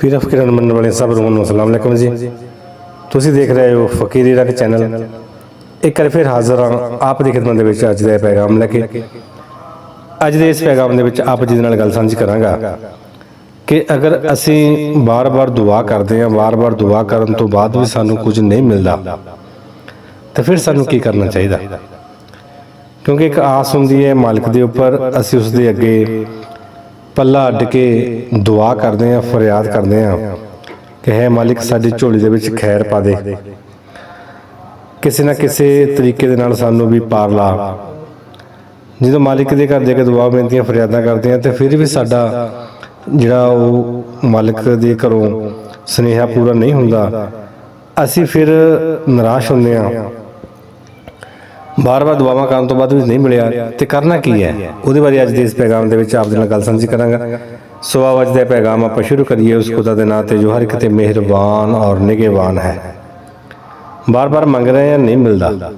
ਪੀਰ ਫਕੀਰਾਂ ਨੂੰ ਮੰਨਣ ਵਾਲੇ ਸਭ ਨੂੰ ਅਸਲਾਮ ਅਲੈਕੁਮ ਜੀ। ਤੁਸੀਂ ਦੇਖ ਰਹੇ ਹੋ ਫਕੀਰੀ ਰਕ ਚੈਨਲ ਇੱਕ ਵਾਰ ਫਿਰ ਹਾਜ਼ਰ ਹਾਂ ਆਪ ਦੀ ਖਿਦਮਤ ਦੇ ਵਿੱਚ ਅੱਜ ਦਾ ਇਹ ਪੈਗਾਮ ਲੈ ਕੇ। ਅੱਜ ਦੇ ਇਸ ਪੈਗਾਮ ਦੇ ਵਿੱਚ ਆਪ ਜੀ ਦੇ ਨਾਲ ਗੱਲ ਸਾਂਝੀ ਕਰਾਂਗਾ ਕਿ ਅਗਰ ਅਸੀਂ ਬਾਰ-ਬਾਰ ਦੁਆ ਕਰਦੇ ਹਾਂ, ਬਾਰ-ਬਾਰ ਦੁਆ ਕਰਨ ਤੋਂ ਬਾਅਦ ਵੀ ਸਾਨੂੰ ਕੁਝ ਨਹੀਂ ਮਿਲਦਾ, ਤਾਂ ਫਿਰ ਸਾਨੂੰ ਕੀ ਕਰਨਾ ਚਾਹੀਦਾ? ਕਿਉਂਕਿ ਇੱਕ ਆਸ ਹੁੰਦੀ ਹੈ ਮਾਲਕ ਦੇ ਉੱਪਰ, ਅਸੀਂ ਉਸ ਦੇ ਅੱਗੇ ਪੱਲਾ ਅੱਡ ਕੇ ਦੁਆ ਕਰਦੇ ਹਾਂ, ਫਰਿਆਦ ਕਰਦੇ ਹਾਂ ਕਿ ਹੈ ਮਾਲਿਕ, ਸਾਡੀ ਝੋਲੀ ਦੇ ਵਿੱਚ ਖੈਰ ਪਾ ਦੇ। ਕਿਸੇ ਨਾ ਕਿਸੇ ਤਰੀਕੇ ਦੇ ਨਾਲ ਸਾਨੂੰ ਵੀ ਪਾਰ ਲਾ। ਜਦੋਂ ਮਾਲਿਕ ਦੇ ਘਰ ਦੇ ਕੇ ਦੁਆ ਬੇਨਤੀਆਂ, ਫਰਿਆਦਾਂ ਕਰਦੇ ਹਾਂ, ਤੇ ਫਿਰ ਵੀ ਸਾਡਾ ਜਿਹੜਾ ਉਹ ਮਾਲਕ ਦੇ ਘਰੋਂ ਸਨੇਹਾ ਪੂਰਾ ਨਹੀਂ ਹੁੰਦਾ। ਅਸੀਂ ਫਿਰ ਨਿਰਾਸ਼ ਹੁੰਦੇ ਹਾਂ। ਬਾਰ-ਬਾਰ ਦੁਆਵਾਂ ਕਰਨ ਤੋਂ ਬਾਅਦ ਵੀ ਨਹੀਂ ਮਿਲਿਆ ਤੇ ਕਰਨਾ ਕੀ ਹੈ? ਉਹਦੇ ਬਾਰੇ ਅੱਜ ਦੇ ਇਸ ਪੈਗਾਮ ਦੇ ਵਿੱਚ ਆਪ ਦੇ ਨਾਲ ਗੱਲ ਸਾਂਝੀ ਕਰਾਂਗਾ। ਸੋ ਆਓ ਅੱਜ ਦਾ ਪੈਗਾਮ ਆਪਾਂ ਸ਼ੁਰੂ ਕਰੀਏ। ਉਸ ਖੁਦਾ ਦੇ ਨਾਂ ਤੇ ਜੋ ਹਰ ਇੱਕ ਤੇ ਮਿਹਰਬਾਨ ਔਰ ਨਿਗਹਿਬਾਨ ਹੈ। ਬਾਰ-ਬਾਰ ਮੰਗ ਰਹੇ ਹਾਂ, ਨਹੀਂ ਮਿਲਦਾ।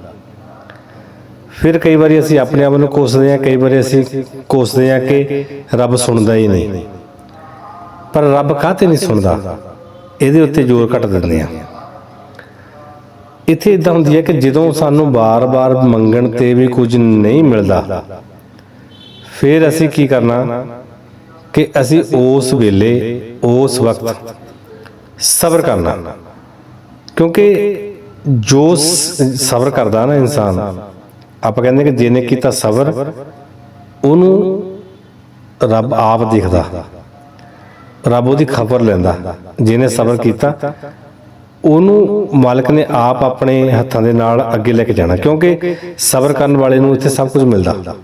ਫਿਰ ਕਈ ਵਾਰੀ ਅਸੀਂ ਆਪਣੇ ਆਪ ਨੂੰ ਕੋਸਦੇ ਹਾਂ, ਕਈ ਵਾਰੀ ਅਸੀਂ ਕੋਸਦੇ ਹਾਂ ਕਿ ਰੱਬ ਸੁਣਦਾ ਹੀ ਨਹੀਂ। ਪਰ ਰੱਬ ਕਾਹਤੇ ਨਹੀਂ ਸੁਣਦਾ? ਇਹਦੇ ਉੱਤੇ ਜ਼ੋਰ ਘੱਟ ਦਿੰਦੇ ਆ ਇੱਥੇ ਇਦਾਂ ਹੁੰਦੀ ਹੈ ਕਿ ਜਦੋਂ ਸਾਨੂੰ ਬਾਰ-ਬਾਰ ਮੰਗਣ ਤੇ ਵੀ ਕੁਝ ਨਹੀਂ ਮਿਲਦਾ, ਫਿਰ ਅਸੀਂ ਕੀ ਕਰਨਾ ਕਿ ਅਸੀਂ ਉਸ ਵੇਲੇ, ਉਸ ਵਕਤ ਸਬਰ ਕਰਨਾ। ਕਿਉਂਕਿ ਜੋ ਸਬਰ ਕਰਦਾ ਨਾ ਇਨਸਾਨ, ਆਪਾਂ ਕਹਿੰਦੇ ਕਿ ਜਿਹਨੇ ਕੀਤਾ ਸਬਰ, ਉਹਨੂੰ ਰੱਬ ਆਪ ਦੇਖਦਾ, ਰੱਬ ਉਹਦੀ ਖਬਰ ਲੈਂਦਾ, ਜਿਹਨੇ ਸਬਰ ਕੀਤਾ ਉਹਨੂੰ ਮਾਲਕ ਨੇ ਆਪ ਆਪਣੇ ਹੱਥਾਂ ਦੇ ਨਾਲ ਅੱਗੇ ਲੈ ਕੇ ਜਾਣਾ, ਕਿਉਂਕਿ ਸਬਰ ਕਰਨ ਵਾਲੇ ਨੂੰ ਇੱਥੇ ਸਭ ਕੁਝ ਮਿਲਦਾ।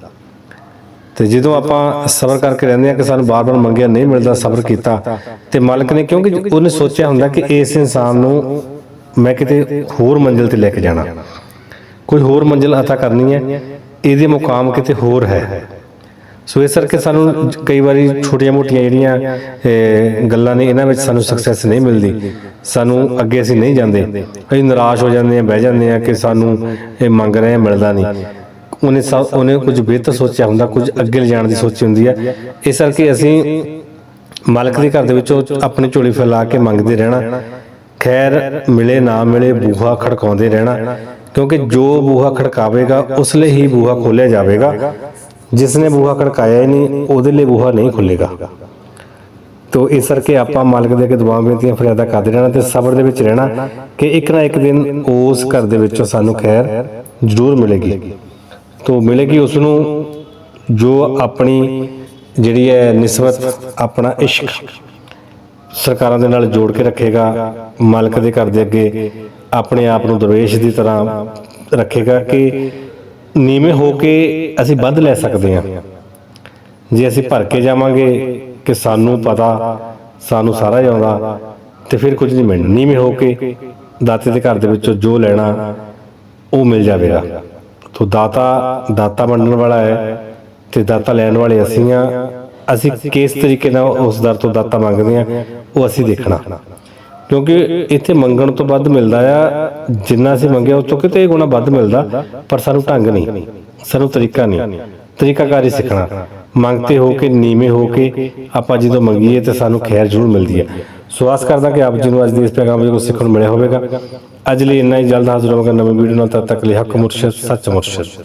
ਤੇ ਜਦੋਂ ਆਪਾਂ ਸਬਰ ਕਰਕੇ ਰਹਿੰਦੇ ਆ ਕਿ ਸਾਨੂੰ ਬਾਰ-ਬਾਰ ਮੰਗਿਆ ਨਹੀਂ ਮਿਲਦਾ, ਸਬਰ ਕੀਤਾ, ਤੇ ਮਾਲਕ ਨੇ ਕਿਉਂਕਿ ਉਹਨੇ ਸੋਚਿਆ ਹੁੰਦਾ ਕਿ ਇਸ ਇਨਸਾਨ ਨੂੰ ਮੈਂ ਕਿਤੇ ਹੋਰ ਮੰਜ਼ਿਲ ਤੇ ਲੈ ਕੇ ਜਾਣਾ। ਕੋਈ ਹੋਰ ਮੰਜ਼ਿਲ ਅਤਾ ਕਰਨੀ ਹੈ, ਇਹਦੇ ਮੁਕਾਮ ਕਿਤੇ ਹੋਰ ਹੈ। ਸੋ ਇਸ ਕਰਕੇ ਸਾਨੂੰ ਕਈ ਵਾਰੀ ਛੋਟੀਆਂ-ਮੋਟੀਆਂ ਜਿਹੜੀਆਂ ਗੱਲਾਂ ਨੇ ਇਹਨਾਂ ਵਿੱਚ ਸਾਨੂੰ ਸਕਸੈਸ ਨਹੀਂ ਮਿਲਦੀ। ਸਾਨੂੰ ਅੱਗੇ ਅਸੀਂ ਨਹੀਂ ਜਾਂਦੇ। ਅਸੀਂ ਨਿਰਾਸ਼ ਹੋ ਜਾਂਦੇ ਆ ਬਹਿ ਜਾਂਦੇ ਆ ਕਿ ਸਾਨੂੰ ਇਹ ਮੰਗ ਰਹੇ ਆ ਮਿਲਦਾ ਨਹੀਂ। ਉਹਨੇ ਉਹਨੇ ਕੁਝ ਬਿਹਤਰ ਸੋਚਿਆ ਹੁੰਦਾ ਕੁਝ ਅੱਗੇ ਲਿਜਾਣ ਦੀ ਸੋਚੀ ਹੁੰਦੀ ਹੈ। ਇਸ ਕਰਕੇ ਅਸੀਂ ਮਾਲਕ ਦੇ ਘਰ ਦੇ ਵਿੱਚੋਂ ਆਪਣੀ ਝੋਲੀ ਫੈਲਾ ਕੇ ਮੰਗਦੇ ਰਹਿਣਾ। ਖੈਰ ਮਿਲੇ ਨਾ ਮਿਲੇ ਬੂਹਾ ਖੜਕਾਉਂਦੇ ਰਹਿਣਾ। ਕਿਉਂਕਿ ਜੋ ਬੂਹਾ ਖੜਕਾਵੇਗਾ ਉਸ ਲਈ ਹੀ ਬੂਹਾ ਖੋਲਿਆ ਜਾਵੇਗਾ। ਜਿਸ ਨੇ ਬੂਹਾ ਖੜਕਾਇਆ ਹੀ ਨਹੀਂ ਉਹਦੇ ਲਈ ਬੂਹਾ ਨਹੀਂ ਖੁੱਲੇਗਾ ਤੋ ਇਸ ਕਰਕੇ ਆਪਾਂ ਮਾਲਕ ਦੇ ਅੱਗੇ ਦੁਆ ਬੇਨਤੀਆਂ ਫਰਿਆਦਾਂ ਕਰਦੇ ਰਹਿਣਾ ਤੇ ਸਬਰ ਦੇ ਵਿੱਚ ਰਹਿਣਾ ਕਿ ਇੱਕ ਨਾ ਇੱਕ ਦਿਨ ਉਸ ਘਰ ਦੇ ਵਿੱਚੋਂ ਸਾਨੂੰ ਖੈਰ ਜ਼ਰੂਰ ਮਿਲੇਗੀ ਤੋ ਮਿਲੇਗੀ ਉਸ ਨੂੰ ਜੋ ਆਪਣੀ ਜਿਹੜੀ ਹੈ ਨਿਸਬਤ ਆਪਣਾ ਇਸ਼ਕ ਸਰਕਾਰਾਂ ਦੇ ਨਾਲ ਜੋੜ ਕੇ ਰੱਖੇਗਾ ਮਾਲਕ ਦੇ ਘਰ ਦੇ ਅੱਗੇ ਆਪਣੇ ਆਪ ਨੂੰ ਦਰਵੇਸ਼ ਦੀ ਤਰ੍ਹਾਂ ਰੱਖੇਗਾ ਕਿ ਨੀਵੇਂ ਹੋ ਕੇ ਅਸੀਂ ਵੱਧ ਲੈ ਸਕਦੇ ਹਾਂ। ਜੇ ਅਸੀਂ ਭਰ ਕੇ ਜਾਵਾਂਗੇ ਕਿ ਸਾਨੂੰ ਪਤਾ, ਸਾਨੂੰ ਸਾਰਾ ਹੀ ਆਉਂਦਾ, ਤੇ ਫਿਰ ਕੁਝ ਨਹੀਂ ਮਿਲਣਾ। ਨੀਵੇਂ ਹੋ ਕੇ ਦਾਤੇ ਦੇ ਘਰ ਦੇ ਵਿੱਚੋਂ ਜੋ ਲੈਣਾ, ਉਹ ਮਿਲ ਜਾਵੇਗਾ। ਤੋ ਦਾਤਾ ਦਾਤਾ ਵੰਡਣ ਵਾਲਾ ਹੈ ਤੇ ਦਾਤਾ ਲੈਣ ਵਾਲੇ ਅਸੀਂ ਆ ਅਸੀਂ ਕਿਸ ਤਰੀਕੇ ਨਾਲ ਉਸ ਦਰ ਤੋਂ ਦਾਤਾ ਮੰਗਦੇ ਆ ਉਹ ਅਸੀਂ ਦੇਖਣਾ। ਕਿਉਂਕਿ ਇੱਥੇ ਮੰਗਣ ਤੋਂ ਵੱਧ ਮਿਲਦਾ ਆ, ਜਿੰਨਾ ਅਸੀਂ ਮੰਗਿਆ ਉਸ ਤੋਂ ਕਿਤੇ ਗੁਣਾ ਵੱਧ ਮਿਲਦਾ, ਪਰ ਸਾਨੂੰ ਢੰਗ ਨਹੀਂ, ਸਾਨੂੰ ਤਰੀਕਾ ਨਹੀਂ, ਤਰੀਕਾਕਾਰੀ ਸਿੱਖਣਾ। ਮੰਗਤੇ ਹੋ ਕੇ, ਨੀਵੇਂ ਹੋ ਕੇ ਆਪਾਂ ਜਦੋਂ ਮੰਗੀਏ ਤੇ ਸਾਨੂੰ ਖੈਰ ਜ਼ਰੂਰ ਮਿਲਦੀ ਹੈ ਸੋ ਆਸ ਕਰਦਾ ਕਿ ਆਪ ਜੀ ਨੂੰ ਅੱਜ ਦੇ ਇਸ ਪੈਗਾਮ ਵਿੱਚ ਸਿੱਖਣ ਨੂੰ ਮਿਲਿਆ ਹੋਵੇਗਾ। ਅੱਜ ਲਈ ਇੰਨਾ ਹੀ, ਜਲਦ ਹਾਜ਼ਰ ਹੋਵਾਂਗਾ ਨਵੀਂ ਵੀਡੀਓ ਨਾਲ, ਤਦ ਤੱਕ ਲਈ ਹੱਕ ਮੁਰਸ਼ਦ, ਸੱਚ ਮੁਰਸ਼ਦ।